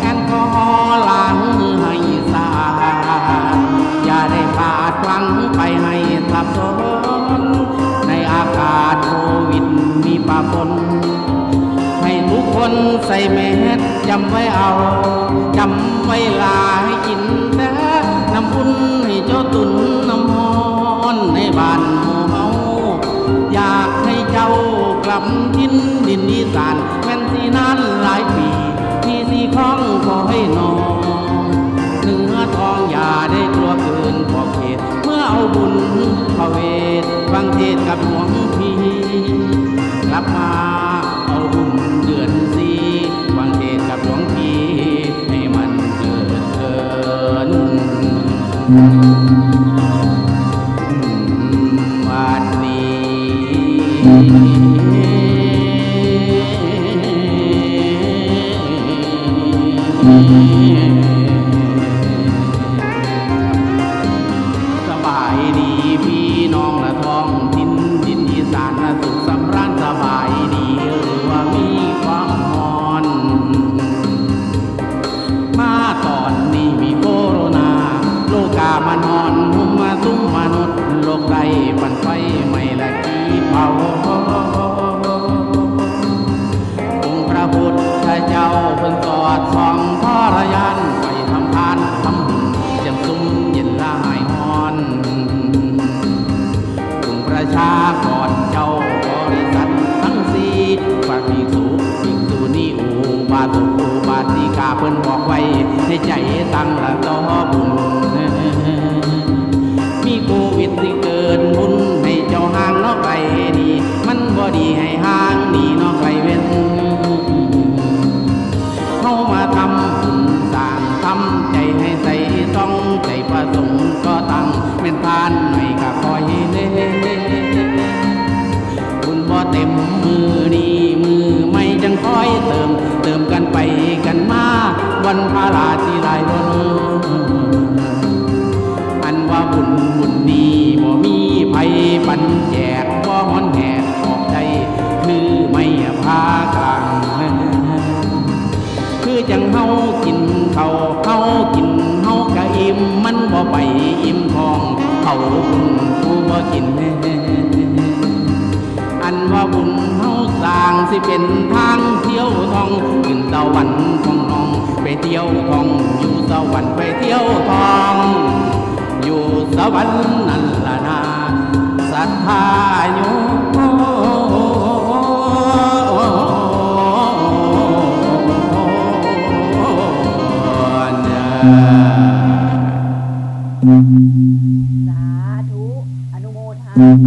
แอลกอฮอล์ล้างมือให้สะอาดอย่าได้พลาดพลั้งไปให้ทับซ้อนในอากาศโควิดมีปะปนให้ทุกคนใส่แมสจำไว้เอาจำไว้ลาให้กินแต่น้ำอุ่นให้เจ้าตุนน้ำฮอนในบ้านหมู่เฮาอยากให้เจ้ากลับทินดินอีสานแม่นสีนาน อให้นองเนื้อทองอย่าได้กลัวเกินขอบเขตเมื่อเอาบุญพระเวทฟังเทศกับหลวงพี่กลับมาเอาบุญเดือนสีฟังเทศกับหลวงพี่ให้มันเกิดเกินวัน ประชากรเจ้าบริษัททั้งสี่ฝากภิกษุภิกษุนีอุบาสกอุบาสิกาเพิ่นบอกไว้ให้ใจตั้งละต่อบุญมีโควิดที่เกินบุญให้เจ้าห่างนอกไกลดีมันบ่ดีให้ห่างนีเนอกไกลเว้นเข้ามาทำบุญสร้างทำใจให้ใส่ต้องใจประสงค์ก็ตั้งเป็นทาน จังเฮากินเขาเฮากินเฮากะอิ่มมันบ่ไปอิ่มทองเขาบุญผู้บ่กินอันว่าบุญเฮาสร้างสิเป็นทางเที่ยวทองขึ้นสวรรค์ของน้องไปเที่ยวทองอยู่สวรรค์ไปเที่ยวทอง อยู่สวรรค์ สาธุ อนุโมทนา